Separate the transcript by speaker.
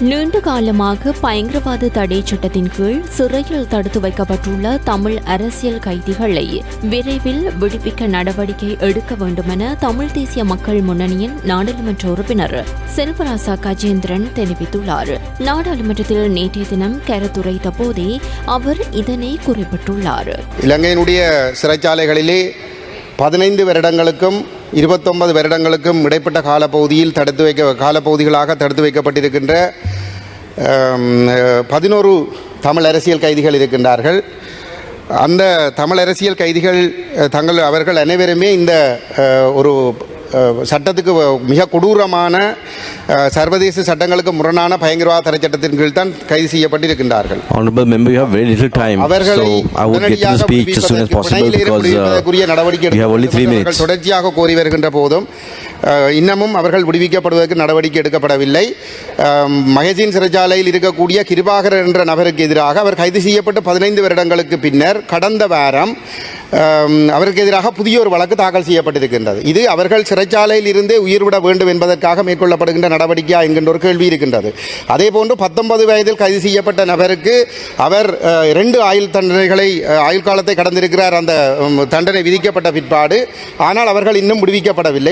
Speaker 1: நீண்ட காலமாக பயங்கரவாத தடை சட்டத்தின் கீழ் சிறையில் தடுத்து வைக்கப்பட்டுள்ள தமிழ் அரசியல் கைதிகளை விரைவில் விடுவிக்க நடவடிக்கை எடுக்க வேண்டுமென தமிழ் தேசிய மக்கள் முன்னணியின் நாடாளுமன்ற உறுப்பினர் செல்வராசா கஜேந்திரன் தெரிவித்துள்ளார். நாடாளுமன்றத்தில் நேற்றைய தினம் கருத்துரைத்த போதே அவர் இதனை குறிப்பிட்டுள்ளார்.
Speaker 2: இலங்கையினுடைய சிறைச்சாலைகளிலே பதினைந்து வருடங்களுக்கும் இருபத்தொன்பது வருடங்களுக்கும் இடைப்பட்ட காலப்பகுதியில் தடுத்து வைக்க காலப்பகுதிகளாக தடுத்து வைக்கப்பட்டிருக்கின்ற பதினோரு தமிழ் அரசியல் கைதிகள் இருக்கின்றார்கள். அந்த தமிழ் அரசியல் கைதிகள் தங்கள் அவர்கள் அனைவருமே இந்த ஒரு சட்டத்துக்கு மிக கொடூரமான சர்வதேச சட்டங்களுக்கு முரணான பயங்கரவாத தடை சட்டத்தின் கீழ் தான் கைது செய்யப்பட்டிருக்கின்றார்கள் அவர்களை
Speaker 3: uh,
Speaker 2: நடவடிக்கை
Speaker 3: we have only three
Speaker 2: எடுக்கப்படும்.
Speaker 3: minutes.
Speaker 2: அவர்கள் தொடர்ச்சியாக கோரி வருகின்ற போதும் இன்னமும் அவர்கள் விடுவிக்கப்படுவதற்கு நடவடிக்கை எடுக்கப்படவில்லை. அஹ், மகஜின் சிறைச்சாலையில் இருக்கக்கூடிய கிருபாகர் என்ற நபருக்கு எதிராக அவர் கைது செய்யப்பட்டு பதினைந்து வருடங்களுக்கு பின்னர் கடந்த வாரம் அவருக்கு எதிராக புதிய ஒரு வழக்கு தாக்கல் செய்யப்பட்டிருக்கின்றது. இது அவர்கள் சிறைச்சாலையில் இருந்தே உயிர்விட வேண்டும் என்பதற்காக மேற்கொள்ளப்படுகின்ற நடவடிக்கையா என்கின்ற ஒரு கேள்வி இருக்கின்றது. அதே போன்று பத்தொன்பது வயதில் கைது செய்யப்பட்ட நபருக்கு அவர் இரண்டு ஆயுள் தண்டனைகளை ஆயுள் காலத்தை கடந்திருக்கிறார். அந்த தண்டனை விதிக்கப்பட்ட பிற்பாடு ஆனால் அவர்கள் இன்னும் விடுவிக்கப்படவில்லை.